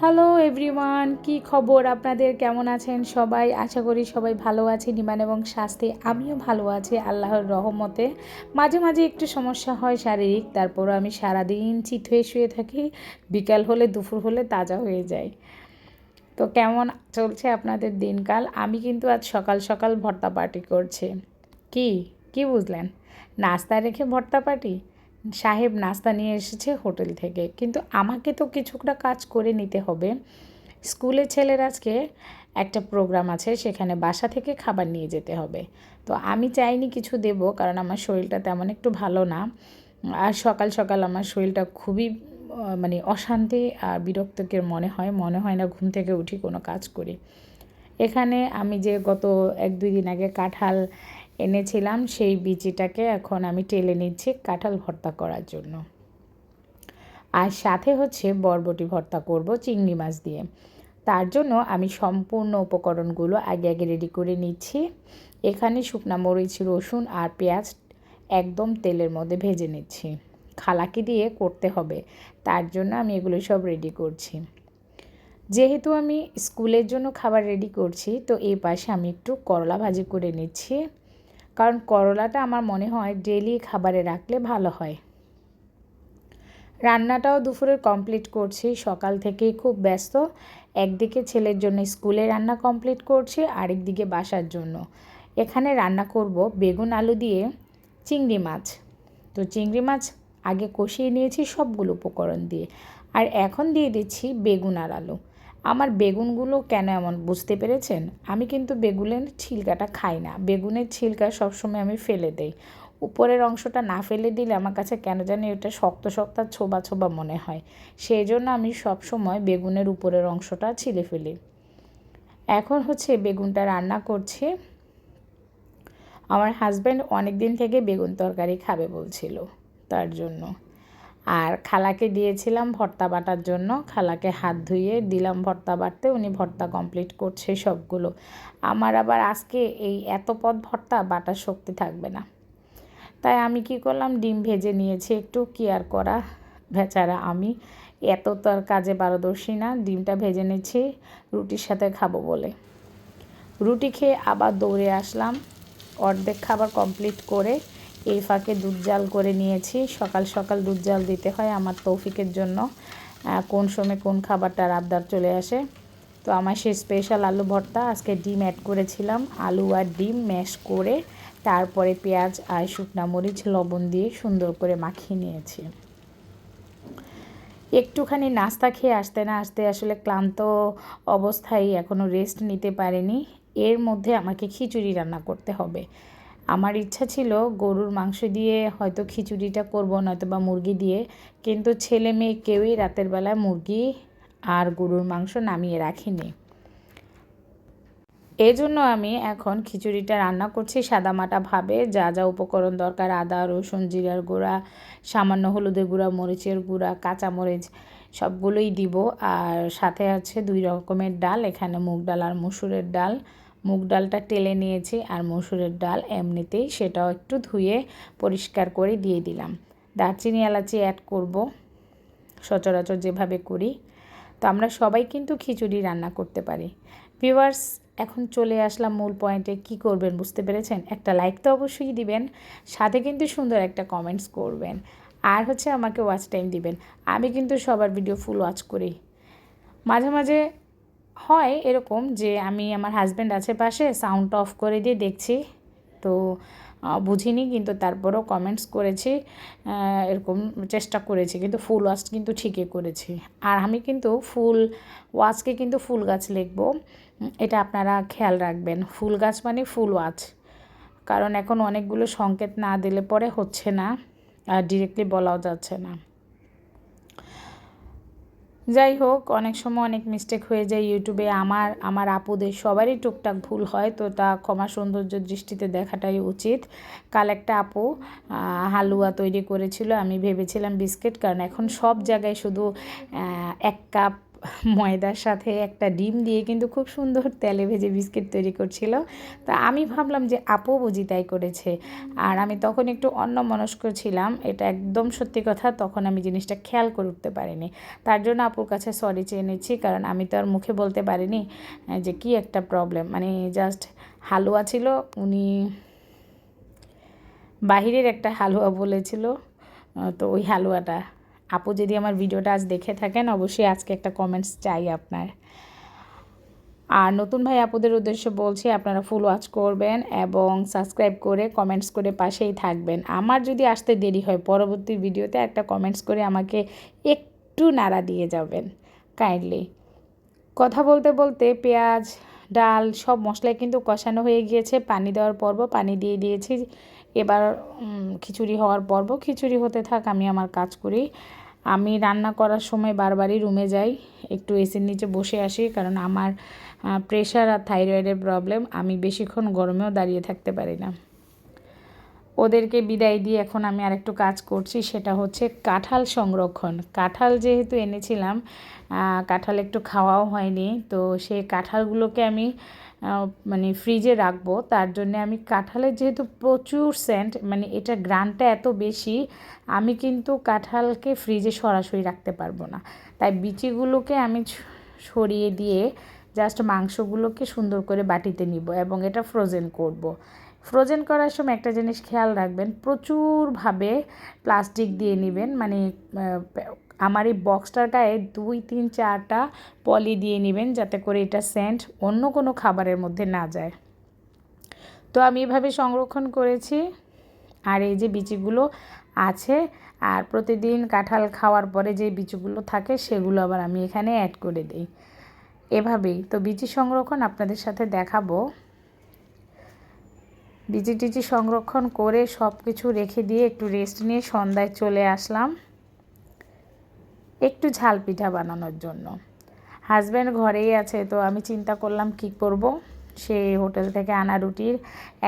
Hello everyone কি খবর? আপনাদের কেমন আছেন সবাই? আশা করি সবাই ভালো আছে নিমান এবং স্বাস্থ্যে আমিও ভালো আছি, আল্লাহর রহমতে। মাঝে মাঝে একটু সমস্যা হয় শারীরিক, তারপরও আমি সারাদিন চিত হয়ে শুয়ে থাকি। বিকাল হলে, দুপুর হলে তাজা হয়ে যায়। তো কেমন চলছে আপনাদের দিনকাল? আমি কিন্তু আজ সকাল সকাল ভর্তা পার্টি করছি। কি? কি বুঝলেন? নাস্তা রেখে ভর্তা পার্টি? সাহেব নাস্তা নিয়ে এসেছে হোটেল থেকে। কিন্তু আমাকে তো কিছুটা কাজ করে নিতে হবে। স্কুলের ছেলের আজকে একটা প্রোগ্রাম আছে, সেখানে বাসা থেকে খাবার নিয়ে যেতে হবে। তো আমি চাইনি কিছু দেব, কারণ আমার শরীরটা তেমন একটু ভালো না। আর সকাল সকাল আমার শরীরটা খুবই মানে অশান্তি আর বিরক্তকের মনে হয়। মনে হয় না ঘুম থেকে উঠি কোনো কাজ করি। এখানে আমি যে গত এক দুই দিন আগে কাঁঠাল এনেছিলাম সেই বিচিটাকে এখন আমি টেলে নিচ্ছি কাঁঠাল ভর্তা করার জন্য। আর সাথে হচ্ছে বরবটি ভর্তা করব চিংড়ি মাছ দিয়ে। তার জন্য আমি সম্পূর্ণ উপকরণগুলো আগে আগে রেডি করে নিচ্ছি। এখানে শুকনা মরিচ, রসুন আর পেঁয়াজ একদম তেলের মধ্যে ভেজে নিচ্ছি। খালাকি দিয়ে করতে হবে, তার জন্য আমি এগুলো সব রেডি করছি। যেহেতু আমি স্কুলের জন্য খাবার রেডি করছি, তো এই পাশে আমি একটু করলা ভাজি করে নিচ্ছি। কারণ করলাটা আমার মনে হয় ডেলি খাবারে রাখলে ভালো হয়। রান্নাটাও দুপুরে কমপ্লিট করছি, সকাল থেকেই খুব ব্যস্ত। একদিকে ছেলের জন্য স্কুলে রান্না কমপ্লিট করছি, আরেকদিকে বাসার জন্য। এখানে রান্না করব বেগুন, আলু দিয়ে চিংড়ি মাছ। তো চিংড়ি মাছ আগে কষিয়ে নিয়েছি সবগুলো উপকরণ দিয়ে। আর এখন দিয়ে দিচ্ছি বেগুন আর আলু। আমার বেগুনগুলো কেন এমন, বুঝতে পেরেছেন? আমি কিন্তু বেগুনের ছিলকাটা খাই না। বেগুনের ছিলকা সবসময় আমি ফেলে দেই। উপরের অংশটা না ফেলে দিলে আমার কাছে কেন জানি ওটা শক্ত শক্ত ছোবা ছোবা মনে হয়। সেই জন্য আমি সব সময় বেগুনের উপরের অংশটা ছিলে ফেলি। এখন হচ্ছে বেগুনটা রান্না করছি। আমার হাজব্যান্ড অনেক দিন থেকে বেগুন তরকারি খাবে বলছিল তার জন্য। আর খালাকে দিয়েছিলাম ভর্তা বাটার জন্য। খালাকে হাত ধুয়ে দিলাম ভর্তা বাটতে, উনি ভর্তা কমপ্লিট করছে সবগুলো। আমার আবার আজকে এই এত পদ ভর্তা, বাটার শক্তি থাকবে না। তাই আমি কি করলাম, ডিম ভেজে নিয়েছি একটু কেয়ার করা? বেচারা আমি এত তো আর কাজে পারদর্শী না, ডিমটা ভেজে নিচ্ছি, রুটির সাথে খাব বলে। রুটি খেয়ে আবার দৌড়ে আসলাম, অর্ধেক খাবার কমপ্লিট করে এই ফাঁকে দুধ জাল করে নিয়েছি। সকাল সকাল দুধ জাল দিতে হয় আমার তৌফিকের জন্য। কোন সময় কোন খাবারটার আবদার চলে আসে। তো আমার সেই স্পেশাল আলু ভর্তা আজকে ডিম অ্যাড করেছিলাম। আলু আর ডিম ম্যাশ করে তারপরে পেঁয়াজ আর শুকনা মরিচ, লবণ দিয়ে সুন্দর করে মাখিয়ে নিয়েছি। একটুখানি নাস্তা খেয়ে আসতে না আসতে আসলে ক্লান্ত অবস্থায় এখনও রেস্ট নিতে পারিনি। এর মধ্যে আমাকে খিচুড়ি রান্না করতে হবে। আমার ইচ্ছা ছিল গরুর মাংস দিয়ে হয়তো খিচুড়িটা করব নয়তো বা মুরগি দিয়ে। কিন্তু ছেলে মেয়ে কেউই রাতের বেলায় মুরগি আর গরুর মাংস নামিয়ে রাখিনি। এজন্য আমি এখন খিচুড়িটা রান্না করছি সাদামাটা ভাবে। যা যা উপকরণ দরকার, আদা, রসুন, জিরার গুঁড়া, সামান্য হলুদের গুঁড়া, মরিচের গুঁড়া, কাঁচামরিচ, সবগুলোই দিব। আর সাথে আছে দুই রকমের ডাল, এখানে মুগ ডাল আর মুসুরের ডাল। মুগ ডালটা টেলে নিয়েছি আর মসুরের ডাল এমনিতেই সেটাও একটু ধুয়ে পরিষ্কার করে দিয়ে দিলাম। দারচিনি এলাচি অ্যাড করব, সচরাচর যেভাবে করি। তো আমরা সবাই কিন্তু খিচুড়ি রান্না করতে পারি। ভিউয়ার্স, এখন চলে আসলাম মূল পয়েন্টে। কি করবেন বুঝতে পেরেছেন? একটা লাইক তো অবশ্যই দিবেন, সাথে কিন্তু সুন্দর একটা কমেন্টস করবেন। আর হচ্ছে আমাকে ওয়াচ টাইম দিবেন। আমি কিন্তু সবার ভিডিও ফুল ওয়াচ করি। মাঝে মাঝে হয় এরকম যে আমি আমার হাজব্যান্ড আছে পাশে সাউন্ড অফ করে দিয়ে দেখছি। তো বুঝিনি কিন্তু তারপরেও কমেন্টস করেছি এরকম চেষ্টা করেছি, কিন্তু ফুল ওয়াচ কিন্তু ঠিকই করেছি। আর আমি কিন্তু ফুল ওয়াচকে কিন্তু ফুল গাছ লিখব। এটা আপনারা খেয়াল রাখবেন ফুল গাছ মানে ফুল ওয়াচ কারণ এখন অনেকগুলো সংকেত না দিলে পরে হচ্ছে না, আর ডিরেক্টলি বলাও যাচ্ছে না। যাই হোক, অনেক সময় অনেক মিস্টেক হয়ে যায় ইউটিউবে আমার আমার আপুদের সবারই টুকটাক ভুল হয়, তো তা ক্ষমা সৌন্দর্য দৃষ্টিতে দেখাটাই উচিত। কাল একটা আপু হালুয়া তৈরি করেছিল, আমি ভেবেছিলাম বিস্কিট, কারণ এখন সব জায়গায় শুধু এক কাপ ময়দার সাথে একটা ডিম দিয়ে কিন্তু খুব সুন্দর তেলে ভেজে বিস্কিট তৈরি করছিল। তা আমি ভাবলাম যে আপু বুঝি তাই করেছে। আর আমি তখন একটু অন্য মনস্ক ছিলাম, এটা একদম সত্যি কথা, তখন আমি জিনিসটা খেয়াল করে উঠতে পারিনি। তার জন্য আপুর কাছে সরি চেয়ে নিচ্ছি, কারণ আমি তো আর মুখে বলতে পারিনি যে কি একটা প্রবলেম মানে জাস্ট হালুয়া ছিল, উনি বাহিরের একটা হালুয়া বলেছিল তো ওই হালুয়াটা। আপু যদি আমার ভিডিওটা আজ দেখে থাকেন, অবশ্যই আজকে একটা কমেন্টস চাই আপনার। আর নতুন ভাই আপুদের উদ্দেশ্যে বলছি, আপনারা ফুল ওয়াচ করবেন এবং সাবস্ক্রাইব করে কমেন্টস করে পাশেই থাকবেন। আমার যদি আসতে দেরি হয়, পরবর্তী ভিডিওতে একটা কমেন্টস করে আমাকে একটু নাড়া দিয়ে যাবেন। কাইন্ডলি কথা বলতে বলতে পেঁয়াজ ডাল সব মশলায় কিন্তু কষানো হয়ে গিয়েছে। পানি দেওয়ার পর্ব, পানি দিয়ে দিয়েছি। এবার খিচুড়ি হওয়ার পর্ব। খিচুড়ি হতে থাক, আমি আমার কাজ করি। আমি রান্না করার সময় বারবারই রুমে যাই। একটু এসির নিচে বসে আসি, কারণ আমার প্রেশার আর থাইরয়েডের প্রবলেম আমি বেশিক্ষণ গরমেও দাঁড়িয়ে থাকতে পারি না। ওদেরকে বিদায় দিয়ে এখন আমি আরেকটু কাজ করছি, সেটা হচ্ছে কাঁঠাল সংরক্ষণ। কাঁঠাল যেহেতু এনেছিলাম কাঁঠাল একটু খাওয়াও হয়নি, তো সেই কাঁঠালগুলোকে আমি মানে ফ্রিজে রাখব। তার জন্য আমি কাঁঠালের যেহেতু প্রচুর সেন্ট মানে এটা গ্রানটা এত বেশি, আমি কিন্তু কাঁঠালকে ফ্রিজে সরাসরি রাখতে পারব না। তাই বিচিগুলোকে আমি সরিয়ে দিয়ে জাস্ট মাংসগুলোকে সুন্দর করে বাটিতে নিব এবং এটা ফ্রোজেন করব। ফ্রোজেন করার সময় একটা জিনিস খেয়াল রাখবেন, প্রচুরভাবে প্লাস্টিক দিয়ে নেবেন মানে আমার এই বক্সটার গায়ে দুই, তিন, চারটা পলি দিয়ে নেবেন যাতে করে এটা সেন্ট অন্য কোনো খাবারের মধ্যে না যায়। তো আমি এভাবে সংরক্ষণ করেছি। আর এই যে বিচিগুলো আছে, আর প্রতিদিন কাঁঠাল খাওয়ার পরে যে বিচিগুলো থাকে সেগুলো আবার আমি এখানে অ্যাড করে দিই। এভাবেই। তো বিচি সংরক্ষণ আপনাদের সাথে দেখাবো। বিচি টিচি সংরক্ষণ করে সব কিছু রেখে দিয়ে একটু রেস্ট নিয়ে সন্ধ্যায় চলে আসলাম। একটু ঝাল পিঠা বানানোর জন্য। হাজব্যান্ড ঘরেই আছে, তো আমি চিন্তা করলাম কি করব? সেই হোটেল থেকে আনা রুটির,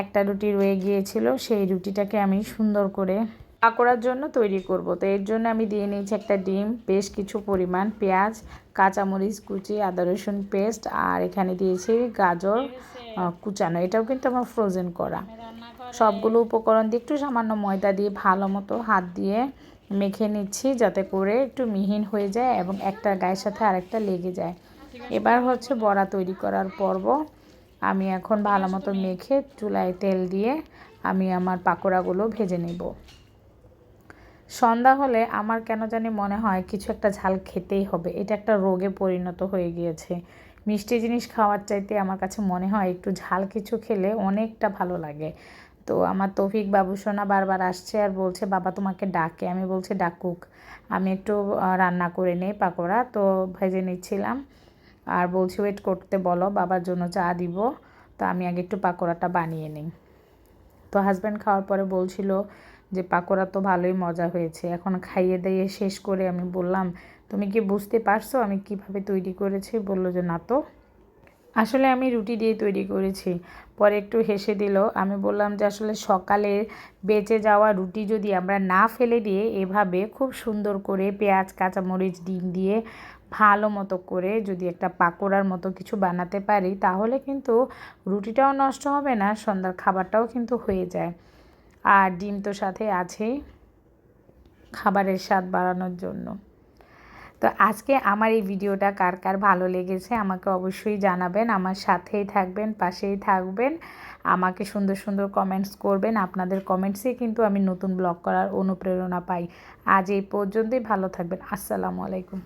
একটা রুটি রয়ে গিয়েছিল, সেই রুটিটাকে আমি সুন্দর করে পাকোড়ার জন্য তৈরি করব। তো এর জন্য আমি দিয়ে নিয়েছি একটা ডিম, বেশ কিছু পরিমাণ পেঁয়াজ, কাঁচামরিচ কুচি, আদা রসুন পেস্ট আর এখানে দিয়েছি গাজর কুচানো। এটাও কিন্তু আমার ফ্রোজেন করা। সবগুলো উপকরণ দিয়ে একটু সামান্য ময়দা দিয়ে ভালো মতো হাত দিয়ে মেখে নিচ্ছি যাতে করে একটু মিহিন হয়ে যায় এবং একটা গায়ের সাথে আরেকটা লেগে যায়। এবার হচ্ছে বড়া তৈরি করার পর্ব। আমি এখন ভালো মতো মেখে চুলায় তেল দিয়ে আমি আমার পাকোড়াগুলো ভেজে নেব। সন্ধ্যা হলে আমার কেন জানি মনে হয় কিছু একটা ঝাল খেতেই হবে। এটা একটা রোগে পরিণত হয়ে গিয়েছে। মিষ্টি জিনিস খাওয়ার চাইতে আমার কাছে মনে হয় একটু ঝাল কিছু খেলে অনেকটা ভালো লাগে। তো আমার তৌফিক বাবুসোনা বারবার আসছে আর বলছে, বাবা তোমাকে ডাকে। আমি বলছি, ডাকুক। আমি একটু রান্না করে নেই পাকোড়া, তো ভেজে নিচ্ছিলাম। আর বলছি, ওয়েট করতে বলো, বাবার জন্য চা দিব। তো আমি আগে একটু পাকোড়াটা বানিয়ে নিই। তো হাজব্যান্ড খাওয়ার পরে বলছিল যে, পাকোড়া তো ভালোই মজা হয়েছে। এখন খাইয়ে দিয়ে শেষ করে আমি বললাম তুমি কি বুঝতে পারছ আমি কীভাবে তৈরি করেছি? বলল যে, না তো। আসলে আমি রুটি দিয়ে তৈরি করেছি। পরে একটু হেসে দিল। আমি বললাম যে, আসলে সকালে বেঁচে যাওয়া রুটি যদি আমরা না ফেলে দিয়ে এভাবে খুব সুন্দর করে পেঁয়াজ, কাঁচামরিচ, ডিম দিয়ে ভালো মতো করে যদি একটা পাকোড়ার মতো কিছু বানাতে পারি, তাহলে কিন্তু রুটিটাও নষ্ট হবে না, সন্ধ্যার খাবারটাও কিন্তু হয়ে যায়। আর ডিম তো সাথে আছেই খাবারের স্বাদ বাড়ানোর জন্য। তো আজকে আমার এই ভিডিওটা কার কার ভালো লেগেছে আমাকে অবশ্যই জানাবেন, আমার সাথেই থাকবেন, পাশেই থাকবেন, আমাকে সুন্দর সুন্দর কমেন্টস করবেন, আপনাদের কমেন্টসে কিন্তু আমি নতুন ব্লগ করার অনুপ্রেরণা পাই। আজ এই পর্যন্তই, ভালো থাকবেন, আসসালামু আলাইকুম।